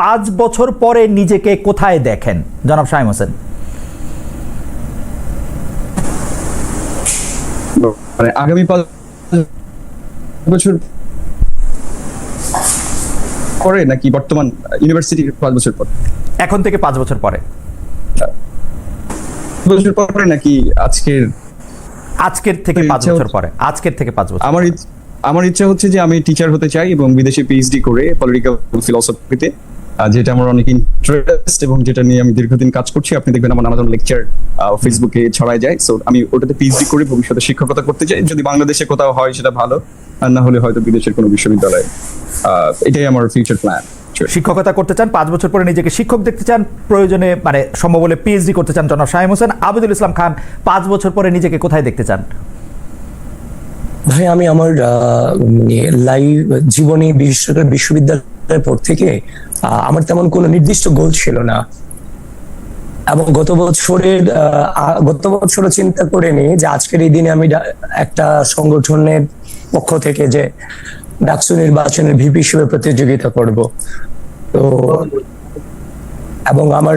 পাঁচ বছর পরে নিজেকে কোথায় দেখেন? জনাব শাহিম হোসেন। মানে আগামী পাঁচ বছর পরে নাকি বর্তমান ইউনিভার্সিটির পাঁচ বছর পর? এখন থেকে পাঁচ বছর পরে। বছর পরে নাকি আজকের? আজকের থেকে পাঁচ বছর পরে। আজকের থেকে পাঁচ বছর আমার আমার ইচ্ছা হচ্ছে যে আমি টিচার হতে চাই এবং বিদেশে পিএইচডি করে পলিটিক্যাল ফিলোসফিতে যেটা আমার অনেক ইন্টারেস্ট এবং যেটা নিয়ে আমি দীর্ঘদিন কাজ করছি আপনি দেখবেন আমার নানা ধরনের লেকচার ফেসবুকে ছড়ায় যায়। সো আমি ওটাতে পিএইচডি করে ভবিষ্যতে শিক্ষকতা করতে চাই। যদি বাংলাদেশে কোথাও হয় সেটা ভালো আর না হলে হয়তো বিদেশের কোনো বিশ্ববিদ্যালয়ে। এটাই আমার ফিউচার প্ল্যান শিক্ষকতা করতে চান পাঁচ বছর পরে নিজেকে শিক্ষক দেখতে চান প্রয়োজনে মানে সম্ভব হলে পিএইচডি করতে চান জনাব শাহিম হোসেন। আবিদুল ইসলাম খান পাঁচ বছর পরে নিজেকে কোথায় দেখতে চান? ভাই আমি আমার লাইভ জীবনে বিশেষ করে বিশ্ববিদ্যালয়ের পর থেকে আমার তেমন কোনো নির্দিষ্ট গোল ছিল না। এবং গত বছরের গত বছরও চিন্তা করে নি যে আজকের এই দিনে আমি একটা সংগঠনের পক্ষ থেকে যে ডাকসু নির্বাচনের ভিপি হিসেবে প্রতিযোগিতা করব। তো এবং আমার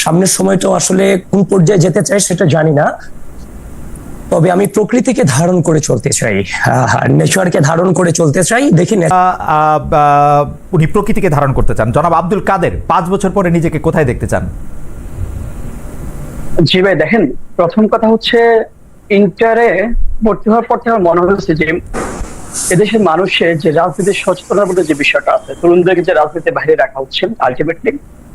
সামনের সময়টা আসলে কোন পর্যায়ে যেতে চাই সেটা জানি না। তবে আমি প্রকৃতিকে ধারণ করে চলতে চাই নেচারকে ধারণ করে চলতে চাই দেখি উনি প্রকৃতিকে ধারণ করতে চান। জনাব আব্দুল কাদের পাঁচ বছর পরে নিজেকে কোথায় দেখতে চান? জি ভাই দেখেন প্রথম কথা হচ্ছে ইন্টারে ভর্তি হওয়ার পর থেকে আমার মনে হয়েছে যে এদেশের মানুষের যে রাজনীতির সচেতনার মধ্যে যে বিষয়টা আছে তরুণদেরকে যে রাজনীতির বাইরে রাখা হচ্ছে আলটিমেটলি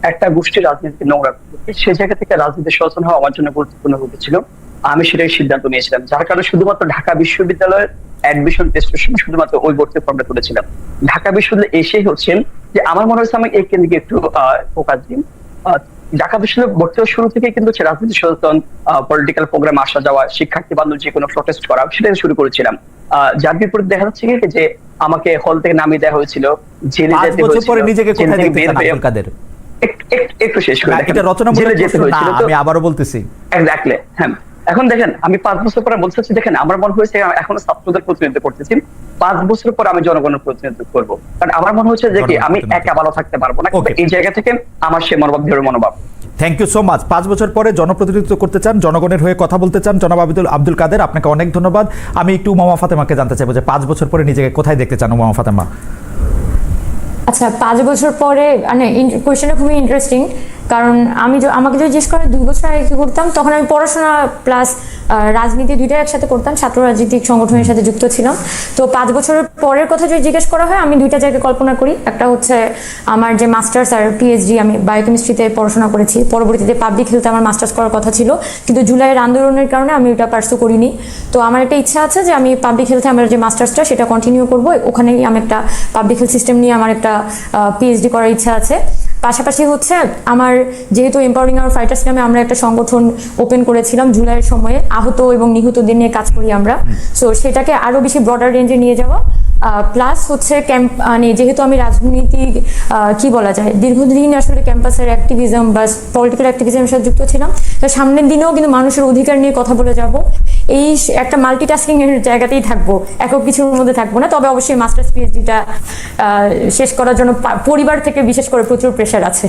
একটা গোষ্ঠীর রাজনীতিকে নোংরা করতে সেই জায়গা থেকে রাজনীতি সচেতন হওয়া আমার জন্য গুরুত্বপূর্ণ হয়েছিল আমি সেটাই সিদ্ধান্ত নিয়েছিলাম। যার কারণে শুধুমাত্র ঢাকা বিশ্ববিদ্যালয়ের অ্যাডমিশন টেস্টের সময় শুধুমাত্র ওই ভর্তি ফর্মটা তুলেছিলাম। ঢাকা বিশ্ববিদ্যালয়ে এসেই হচ্ছে যে আমার মনে হচ্ছে আমি এই কেন্দ্রে একটু ফোকাস আহ, ঢাকা বিশ্ববিদ্যালয় ভর্তি শুরু থেকে কিন্তু রাজনীতি সচেতন পলিটিক্যাল প্রোগ্রাম আসা যাওয়া শিক্ষার্থী বান্ধব যে কোনো প্রটেস্ট করা সেটাই শুরু করেছিলাম। আহ, যার বিপরীতে দেখা যাচ্ছে যে আমাকে হল থেকে নামিয়ে দেওয়া হয়েছিল। জেলে যেতে হয়েছিল নিজেকে কোথায় দেখতে কাদের একটু- শেষ করে এটা জেলে যেতে হয়েছিল আমি আবারও বলতেছি। এক্স্যাক্টলি হ্যাঁ। এখন দেখেন আমি পাঁচ বছর পরে বলতে চাচ্ছি দেখেন আমার মনে হয়েছে এখনও ছাত্রদের প্রতিনিধিত্ব করতেছি। পাঁচ বছর পর আমি জনগণের প্রতিনিধিত্ব করব। কারণ আমার মনে হচ্ছে যে কি আমি একা ভালো থাকতে পারব না। এই জায়গা থেকে আমার সে মনোভাব দৃঢ় মনোভাব। থ্যাংক ইউ সো মাচ পাঁচ বছর পরে জনপ্রতিনিধিত্ব করতে চান জনগণের হয়ে কথা বলতে চান জনাব আবিদুল আব্দুল কাদের আপনাকে অনেক ধন্যবাদ। আমি একটু উমামা ফাতেমাকে জানতে চাইব যে পাঁচ বছর পরে নিজেকে কোথায় দেখতে চান উমামা ফাতেমা? আচ্ছা পাঁচ বছর পরে মানে কোয়েশ্চেনটা খুবই ইন্টারেস্টিং কারণ আমি আমাকে যদি জিজ্ঞেস করে দুই বছর আগে কি করতাম, তখন আমি পড়াশোনা প্লাস রাজনীতি দুইটাই একসাথে করতাম, ছাত্র রাজনৈতিক সংগঠনের সাথে যুক্ত ছিলাম। তো পাঁচ বছরের পরের কথা যদি জিজ্ঞেস করা হয়, আমি দুইটা জায়গায় কল্পনা করি। একটা হচ্ছে আমার যে মাস্টার্স আর পিএইচডি আমি বায়োকেমিস্ট্রিতে পড়াশোনা করেছি। পরবর্তীতে পাবলিক হেলথে আমার মাস্টার্স করার কথা ছিল। কিন্তু জুলাইয়ের আন্দোলনের কারণে আমি ওটা পার্সু করিনি। তো আমার একটা ইচ্ছা আছে যে আমি পাবলিক হেলথে আমার যে মাস্টার্সটা সেটা কন্টিনিউ করব। ওখানেই আমি একটা পাবলিক হেলথ সিস্টেম নিয়ে আমার একটা পিএইচডি করার ইচ্ছা আছে। পাশাপাশি হচ্ছে আমার যেহেতু এম্পাওয়ারিং আওয়ার ফাইটার্স নামে আমরা একটা সংগঠন ওপেন করেছিলাম জুলাইয়ের সময়ে আহত এবং নিহতদের নিয়ে কাজ করি আমরা। সো সেটাকে আরও বেশি ব্রডার রেঞ্জে নিয়ে যাওয়া প্লাস হচ্ছে ক্যাম্প মানে যেহেতু আমি রাজনীতি কি বলা যায়, দীর্ঘদিন আসলে ক্যাম্পাসের অ্যাক্টিভিজম বা পলিটিক্যাল অ্যাক্টিভিজমের সাথে যুক্ত ছিলাম, তো সামনের দিনেও কিন্তু মানুষের অধিকার নিয়ে কথা বলে যাব। এই একটা মাল্টিটাস্কিং এর জায়গাতেই থাকব, একক কিছুর মধ্যে থাকব না, তবে অবশ্যই মাস্টার্স পিএইচডিটা শেষ করার জন্য পরিবার থেকে বিশেষ করে প্রচুর প্রেশার আছে।